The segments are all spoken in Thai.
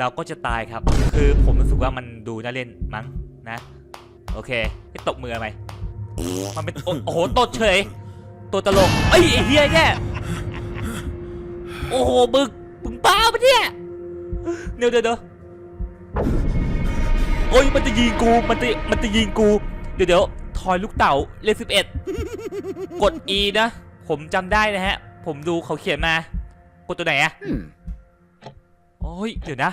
เราก็จะตายครับ คือผมรู้สึกว่ามันดูน่าเล่นมั้งนะ โอเคให้ตบมือไหมมันเป็นโอ้โอ้โหตดเฉย ตัวตลกเอ้ยไอ้เฮียแย่โอ้โหบึกมึงบ้าปะเนี่ยเดี๋ยวเดี๋ยวเดี๋ยวโอ้ยมันจะยิงกูมันจะมันจะยิงกู เดี๋ยวเดี๋ยวทอยลูกเต่าเลขสิบเอ็ดกด E นะ ผมจำได้นะฮะ ผมดูเขาเขียนมากดตัวไหนอะโอ้ย เดี๋ยวนะ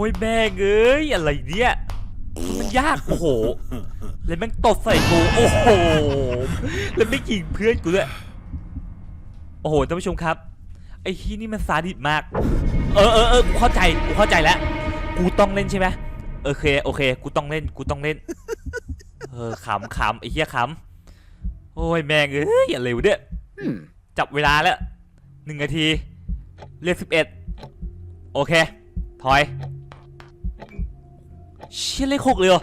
อ้ยแม่งเอ้ยอะไรเนี่ยมันยากโอ้โหแล้วแม่งตดใส่กูโอ้โหแล้วไม่ยิงเพื่อนกูด้วยโอ้โหท่านผู้ชมครับ ไอ้ที่นี่มันซาดิสมาก เออเออเออกูเข้าใจกูเข้าใจแล้ว กูต้องเล่นใช่ไหมโอเคโอเค กูต้องเล่นกูต้องเล่น เออขำขำไอ้เหี้ยขำโอ้ยแม่งเอ้ยอย่าเร็วเด้อจับเวลาแล้วหนึ่งนาทีเรียกสิบเอ็ดโอเค ถอย เชี่ยเลขหกเลยเหรอ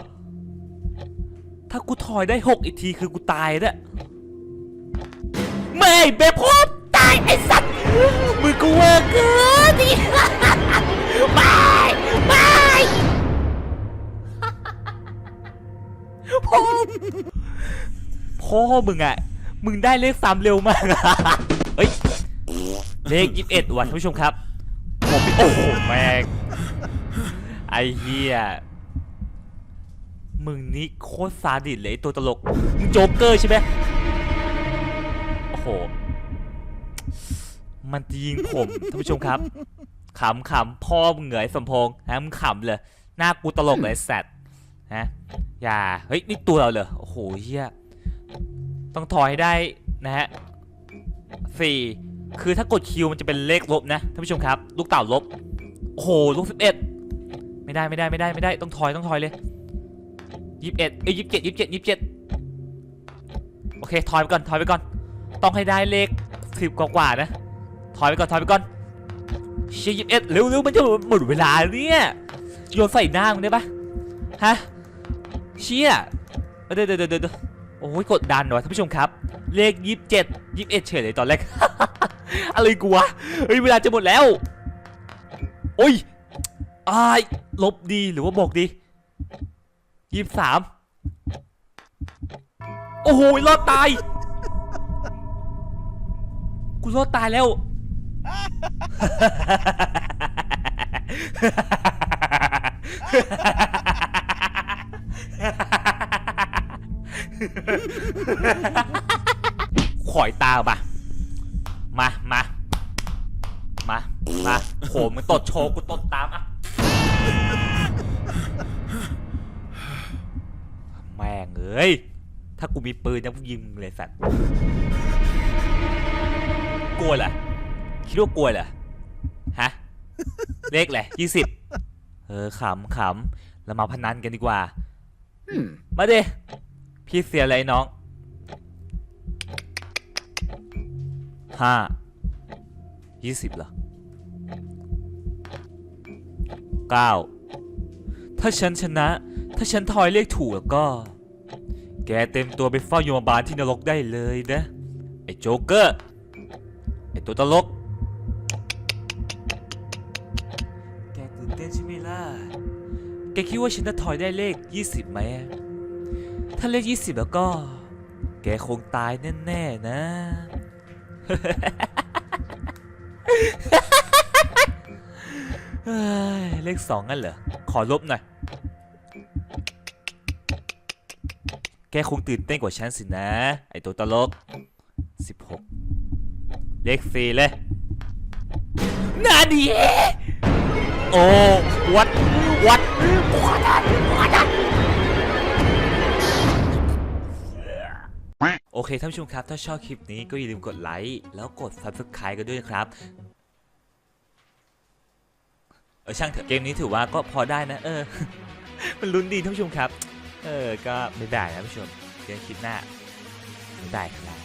ถ้ากูถอยได้หกอีกทีคือกูตายเนี่ยไม่เบพบตายไอ้สัตว์มือกูเวอร์เกินนี่ไม่ไม่พ่อพ่อมึงอะมึงได้เลขสามเร็วมากเฮ้ย เลขยี่สิบเอ็ดว่ะท่านผู้ชมครับผมโอ้โหแม่งไอ้เหี้ย มึงนี่โคตรซาดิสเลยตัวตลก มึงโจ๊กเกอร์ใช่ไหมโอ้โห มันจะยิงผมท่านผู้ชมครับขำขำพ่อมึงเหงยสมพงษ์ฮะมึงขำเลย หน้ากูตลกเลยแซดฮะอย่า เฮ้ย นี่ตัวเราเหรอ โอ้โหเฮียต้องถอยให้ได้นะฮะสี่คือถ้ากดคิวมันจะเป็นเลขลบนะท่านผู้ชมครับ ลูกเต่าลบ โอ้โห ลูกสิบเอ็ดไม่ได้ไม่ได้ไม่ได้ไม่ได้ ต้องถอยต้องถอยเลย ยี่สิบเอ็ดเอ้ยยี่สิบเจ็ดยี่สิบเจ็ดยี่สิบเจ็ดโอเคถอยไปก่อนถอยไปก่อน ต้องให้ได้เลขสิบกว่าๆนะถอยไปก่อนถอยไปก่อนเชี่ยยี่สิบเอ็ดเร็วเร็วมันจะหมดเวลาเนี่ยโยนใส่หน้ามึงได้ปะฮะเชี่ยเดี๋ยวเดี๋ยวเดี๋ยวเดี๋ยวโอ้ยกดดันว่ะท่านผู้ชมครับ เลขยี่สิบเจ็ดยี่สิบเอ็ดเฉยเลยตอนแรกอะไรกูวะเฮ้ยเวลาจะหมดแล้วโอ้ยอายลบดีหรือว่าบอกดี ยี่สิบสามโอ้โหรอดตาย กูรอดตายแล้ว ขอยตาปะมา มา มา มาโหมึงตดโชว์กูตดตามอะ แม่ง เอ้ย ถ้ากูมีปืนนะกูยิงมึงเลยสัตว์ กลัวเหรอ คิดว่ากลัวเหรอ ฮะ เลขแหละยี่สิบเออขำขำเรามาพนันกันดีกว่า มาดิ พี่เสียอะไรน้อง ห้า ยี่สิบเหรอเก้าถ้าฉันชนะ ถ้าฉันทอยเลขถูกแล้วก็ แกเต็มตัวไปเฝ้ายมบาลที่นรกได้เลยนะ ไอ้โจ๊กเกอร์ ไอ้ตัวตลก แกตื่นเต้นใช่ไหมล่ะ แกคิดว่าฉันจะถอยได้เลข 20ไหม ถ้าเลข 20 แล้วก็ แกคงตายแน่ๆนะ เลขสองงั้นเหรอ ขอลบหน่อย แกคงตื่นเต้นกว่าฉันสินะ ไอตัวตลก 16 เลขสี่เลยนาดีโอ้วัดวัดวัดวัดโอเคท่านผู้ชมครับ ถ้าชอบคลิปนี้ก็อย่าลืมกดไลค์ แล้วกด subscribe กันด้วยนะครับ เออช่างเถอะเกมนี้ถือว่าก็พอได้นะ เออ มันลุ้นดีท่านผู้ชมครับ เออ ก็ไม่ได้นะผู้ชมเจอกันคลิปหน้าไม่ได้ครับ